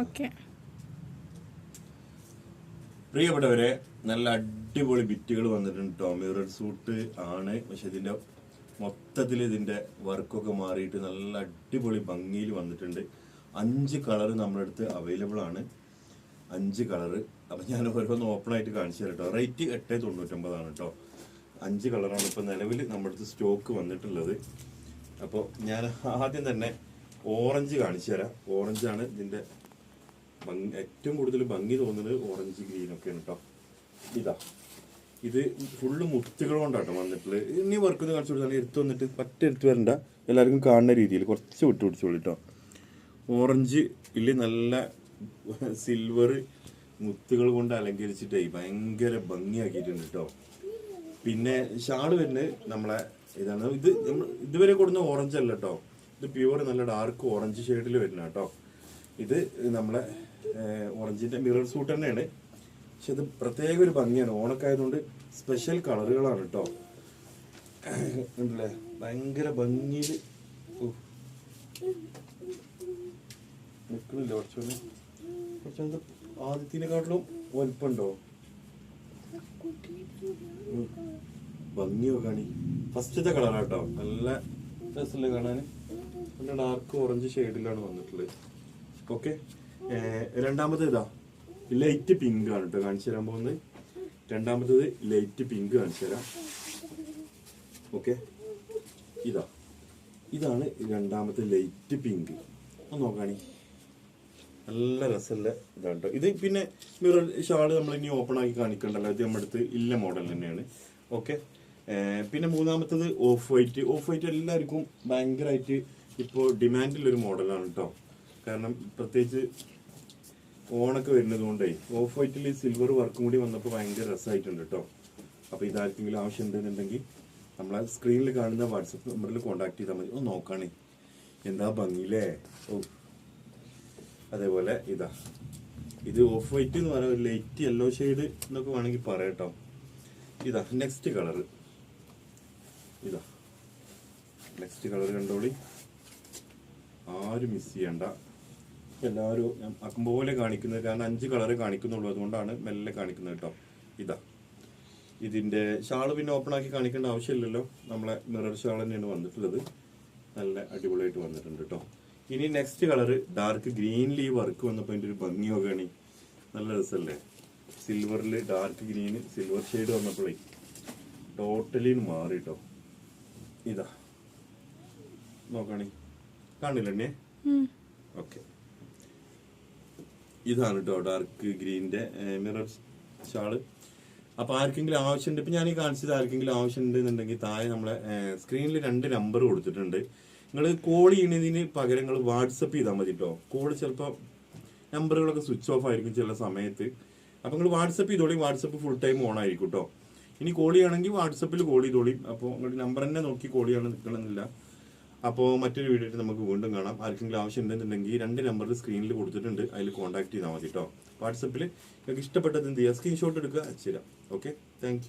Okay. പ്രിയപ്പെട്ടവരെ നല്ല അടിപൊളി ബിറ്റുകൾ വന്നിട്ടുണ്ട്. കേട്ടോ മിറർ സൂട്ട് ആണ്. പക്ഷെ ഇതിന്റെ മൊത്തത്തിൽ ഇതിന്റെ വർക്കൊക്കെ മാറിയിട്ട് നല്ല അടിപൊളി ഭംഗിയിൽ വന്നിട്ടുണ്ട്. അഞ്ച് കളർ നമ്മുടെ അടുത്ത് അവൈലബിൾ ആണ്. അഞ്ച് കളർ അപ്പൊ ഞാൻ ഓരോന്ന് ഓപ്പൺ ആയിട്ട് കാണിച്ചു തരാം കേട്ടോ റേറ്റ് എട്ട് തൊണ്ണൂറ്റൊമ്പതാണ് കേട്ടോ അഞ്ച് കളറാണ് ഇപ്പൊ നിലവിൽ നമ്മുടെ അടുത്ത് സ്റ്റോക്ക് വന്നിട്ടുള്ളത്. അപ്പോൾ ഞാൻ ആദ്യം തന്നെ ഓറഞ്ച് കാണിച്ചു തരാം. ഓറഞ്ചാണ് ഇതിന്റെ ഏറ്റവും കൂടുതൽ ഭംഗി തോന്നുന്നത് ഓറഞ്ച് ഗ്രീൻ ഒക്കെയാണ് കേട്ടോ ഇതാ. ഇത് ഫുള്ള് മുത്തുകൾ കൊണ്ടാട്ടോ വന്നിട്ടുള്ളത്. ഇനി വർക്ക് ഒന്ന് കാണിച്ചു കൊടുത്താൽ എടുത്ത് വന്നിട്ട് പറ്റ എടുത്ത് വരണ്ട. എല്ലാവർക്കും കാണുന്ന രീതിയിൽ കുറച്ച് വിട്ട് പിടിച്ചോളൂ കേട്ടോ ഓറഞ്ച് ഇല്ല നല്ല സിൽവർ മുത്തുകൾ കൊണ്ട് അലങ്കരിച്ചിട്ടേ ഭയങ്കര ഭംഗിയാക്കിയിട്ടുണ്ട് കേട്ടോ പിന്നെ ഷാൾ വരുന്നത് നമ്മളെ ഇതാണ്. ഇത് നമ്മൾ ഇതുവരെ കൊടുക്കുന്ന ഓറഞ്ച് അല്ല കേട്ടോ ഇത് പ്യുവർ നല്ല ഡാർക്ക് ഓറഞ്ച് ഷെയ്ഡിൽ വരുന്ന കേട്ടോ ഇത് നമ്മളെ ഓറഞ്ചിന്റെ മിറർ സൂട്ട് തന്നെയാണ്. പക്ഷെ ഇത് പ്രത്യേക ഒരു ഭംഗിയാണ്. ഓണക്കായതുകൊണ്ട് സ്പെഷ്യൽ കളറുകളാണ് കേട്ടോ ഉണ്ടല്ലേ ഭയങ്കര ഭംഗിയിൽ നിൽക്കണില്ല കുറച്ചൊന്ന് കുറച്ചൊന്ന് ആദ്യത്തിനെക്കാട്ടിലും വലുപ്പുണ്ടോ? ഭംഗിയോ ഭംഗി നോക്കാണി. ഫസ്റ്റത്തെ കളറാട്ടോ നല്ല രസമല്ലേ കാണാൻ നല്ല ഡാർക്ക് ഓറഞ്ച് ഷെയ്ഡിലാണ് വന്നിട്ടുള്ളത്. ഓക്കെ. രണ്ടാമത് ഇതാ. ലൈറ്റ് പിങ്ക് ആണ് കേട്ടോ കാണിച്ചു തരാൻ പോകുന്നത്. രണ്ടാമത്തത് ലൈറ്റ് പിങ്ക് കാണിച്ചു തരാം. ഓക്കെ. ഇതാ. ഇതാണ് രണ്ടാമത്തെ ലൈറ്റ് പിങ്ക് ഒന്ന് നോക്കാണി. നല്ല രസമുള്ള ഇതാണ് കേട്ടോ ഇത് പിന്നെ മിറർ ഷാൾ നമ്മൾ ഇനി ഓപ്പൺ ആക്കി കാണിക്കണ്ടല്ലോ. ഇത് നമ്മുടെ അടുത്ത് ഇല്ല മോഡൽ തന്നെയാണ്. ഓക്കെ. പിന്നെ മൂന്നാമത്തത് ഓഫ് വൈറ്റ് ഓഫ് വൈറ്റ് എല്ലാവർക്കും ഭയങ്കരമായിട്ട് ഇപ്പോൾ ഡിമാൻഡിലൊരു മോഡലാണ് കേട്ടോ കാരണം പ്രത്യേകിച്ച് ഓണൊക്കെ വരുന്നത് കൊണ്ടേ ഓഫ് വൈറ്റിൽ സിൽവർ വർക്കും കൂടി വന്നപ്പോൾ ഭയങ്കര രസമായിട്ടുണ്ട് കേട്ടോ അപ്പോൾ ആവശ്യം ഉണ്ടെന്നുണ്ടെങ്കിൽ നമ്മളെ സ്ക്രീനിൽ കാണുന്ന വാട്സപ്പ് നമ്പറിൽ കോൺടാക്ട് ചെയ്താൽ മതി. ഒന്ന് നോക്കാണേ. എന്താ ഭംഗിയില്ലേ? ഓ. അതേപോലെ ഇതാ. ഇത് ഓഫ് വൈറ്റ് എന്ന് പറയുന്ന ഒരു ലൈറ്റ് യെല്ലോ ഷെയ്ഡ് എന്നൊക്കെ വേണമെങ്കിൽ പറയട്ടോ ഇതാ നെക്സ്റ്റ് കളർ ഇതാ. നെക്സ്റ്റ് കളർ കണ്ടോളി. ആരും മിസ് ചെയ്യണ്ട. എല്ലാവരും ഞാൻ പോലെ കാണിക്കുന്നത്. കാരണം അഞ്ച് കളറ് കാണിക്കുന്നുള്ളൂ. അതുകൊണ്ടാണ് മെല്ലെ കാണിക്കുന്നത് കേട്ടോ. ഇതാ. ഇതിന്റെ ഷാൾ പിന്നെ ഓപ്പൺ ആക്കി കാണിക്കേണ്ട ആവശ്യമില്ലല്ലോ. നമ്മളെ മിറർ ഷാൾ തന്നെയാണ് വന്നിട്ടുള്ളത്. നല്ല അടിപൊളിയായിട്ട് വന്നിട്ടുണ്ട് കേട്ടോ. ഇനി നെക്സ്റ്റ് കളർ ഡാർക്ക് ഗ്രീനിൽ ഈ വർക്ക് വന്നപ്പോൾ അതിന്റെ ഒരു ഭംഗി നോക്കുകയാണ് നല്ല രസമല്ലേ? സിൽവറിൽ ഡാർക്ക് ഗ്രീന് സിൽവർ ഷെയ്ഡ് വന്നപ്പോഴേ ടോട്ടലി മാറി കേട്ടോ. ഇതാ. നോക്കണേ. കാണില്ലേ ഓക്കെ ഇതാണ് കേട്ടോ ഡാർക്ക് ഗ്രീനിന്റെ മിറർ ഷാൾ അപ്പൊ ആർക്കെങ്കിലും ആവശ്യമുണ്ട് ഇപ്പൊ ഞാൻ ഈ കാണിച്ചത് ആർക്കെങ്കിലും ആവശ്യമുണ്ട് എന്നുണ്ടെങ്കിൽ താഴെ നമ്മളെ സ്ക്രീനിൽ രണ്ട് നമ്പർ കൊടുത്തിട്ടുണ്ട്. നിങ്ങൾ കോൾ ചെയ്യുന്നതിന് പകരം നിങ്ങൾ വാട്സപ്പ് ചെയ്താൽ മതി കേട്ടോ കോൾ ചിലപ്പോൾ നമ്പറുകളൊക്കെ സ്വിച്ച് ഓഫ് ആയിരിക്കും ചില സമയത്ത്. അപ്പൊ നിങ്ങൾ വാട്സപ്പ് ചെയ്തോളി വാട്സപ്പ് ഫുൾ ടൈം ഓൺ ആയിരിക്കും കേട്ടോ ഇനി കോൾ ചെയ്യണമെങ്കിൽ വാട്സപ്പിൽ കോൾ ചെയ്തോളി. അപ്പോൾ നിങ്ങളുടെ നമ്പർ തന്നെ നോക്കി കോൾ ചെയ്യണം നിൽക്കണമെന്നില്ല അപ്പോൾ മറ്റൊരു വീഡിയോയിൽ നമുക്ക് വീണ്ടും കാണാം. ആർക്കെങ്കിലും ആവശ്യം ഉണ്ടെന്നുണ്ടെങ്കിൽ രണ്ട് നമ്പറിൽ സ്ക്രീനിൽ കൊടുത്തിട്ടുണ്ട്. അതിൽ കോൺടാക്ട് ചെയ്താൽ മതി കേട്ടോ വാട്സപ്പിൽ നിങ്ങൾക്ക് ഇഷ്ടപ്പെട്ടത് എന്ത് ചെയ്യുക? സ്ക്രീൻഷോട്ട് എടുക്കുക അയച്ചു തരാം. Okay thank